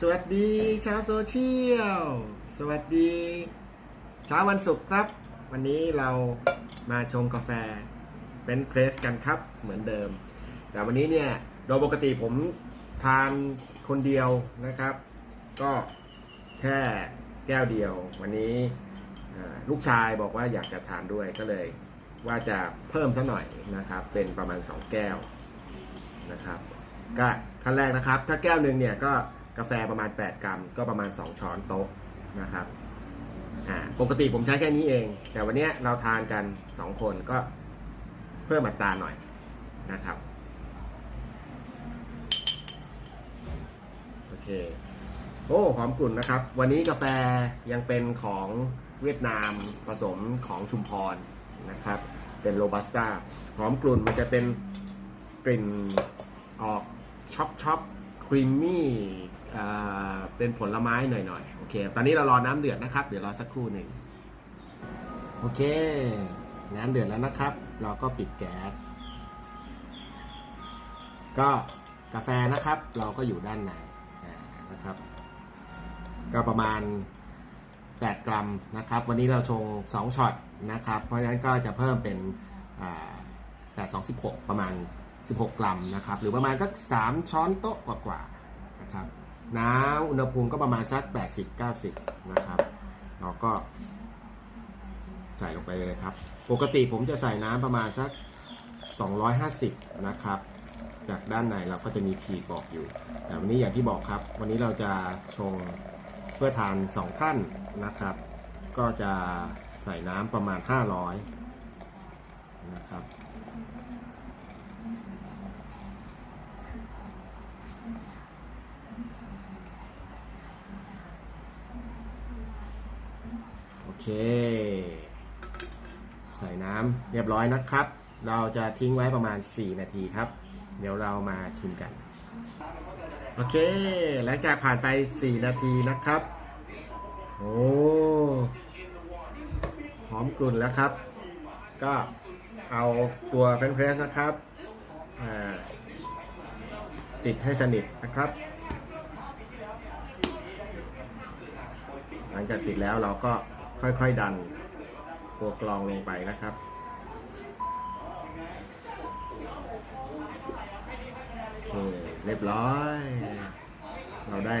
สวัสดีชาวโซเชียล สวัสดีเช้าวันศุกร์ครับ วันนี้เรามาชงกาแฟเป็นเพรสกันครับเหมือนเดิม แต่วันนี้เนี่ยโดยปกติผมทานคนเดียวนะครับ ก็แค่แก้วเดียว วันนี้ลูกชายบอกว่าอยากจะทานด้วยก็เลยว่าจะเพิ่มซะหน่อยนะครับ เป็นประมาณ 2 แก้วนะครับก็ขั้นแรกนะครับ ถ้าแก้วหนึ่งเนี่ยก็ กาแฟประมาณ 8 กรัม ก็ประมาณ 2 ช้อนโต๊ะนะครับอ่าปกติผมใช้แค่นี้เอง แต่วันนี้เราทานกัน 2 คนก็เพิ่มอัตราหน่อยนะครับ โอเค โอ้หอมกลุ่นนะครับ วันนี้กาแฟยังเป็นของเวียดนามผสมของชุมพรนะครับ เป็นโรบัสต้าหอมกลุ่นมันจะเป็นกลิ่นออกช็อปช็อป ครีมมี่เป็นผลไม้หน่อยๆ โอเค ตอนนี้เรารอน้ำเดือดนะครับ เดี๋ยวรอสักครู่หนึ่ง โอเค น้ำเดือดแล้วนะครับ เราก็ปิดแก๊ส ก็กาแฟนะครับ เราก็อยู่ด้านในนะครับ ก็ประมาณ 8 กรัมนะครับ วันนี้เราชง 2ช็อตนะครับ เพราะฉะนั้นก็จะเพิ่มเป็นอ่า8 2 16 ประมาณ 16 กรัมนะครับ หรือประมาณสัก 3 ช้อนโต๊ะกว่าๆนะครับน้ำอุณหภูมิก็ประมาณสัก 80 90 นะครับ เราก็ ใส่ลงไปเลยครับ ปกติผมจะใส่น้ำประมาณสัก 250 นะครับ จากด้านในเราก็จะมีขีดบอกอยู่ แต่วันนี้อย่างที่บอกครับ วันนี้เราจะชงเพื่อทานสองท่านนะครับ ก็จะใส่น้ำประมาณ 500 นะครับ เค ใส่น้ำเรียบร้อยนะครับ เราจะทิ้งไว้ประมาณ 4 นาทีครับ เดี๋ยวเรามาชิมกัน โอเค หลังจากผ่านไป 4 นาทีนะครับ โอ้หอมกลุ่นแล้วครับ ก็เอาตัวเฟรนช์เพรสนะครับติดให้สนิทนะครับ หลังจากติดแล้วเราก็ ค่อยๆดันตัวกรองลงไปนะครับโอเคเรียบร้อย เราได้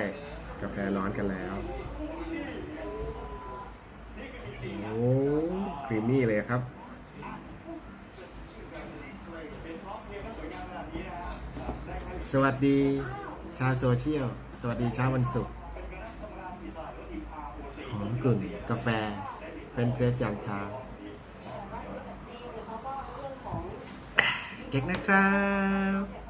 กาแฟร้อนกันแล้ว โอ้ครีมมี่เลยครับ สวัสดีชาวโซเชียล สวัสดีเช้าวันศุกร์ กลุ่นกาแฟเป็นเพรสยามเช้าเก่งนะครับ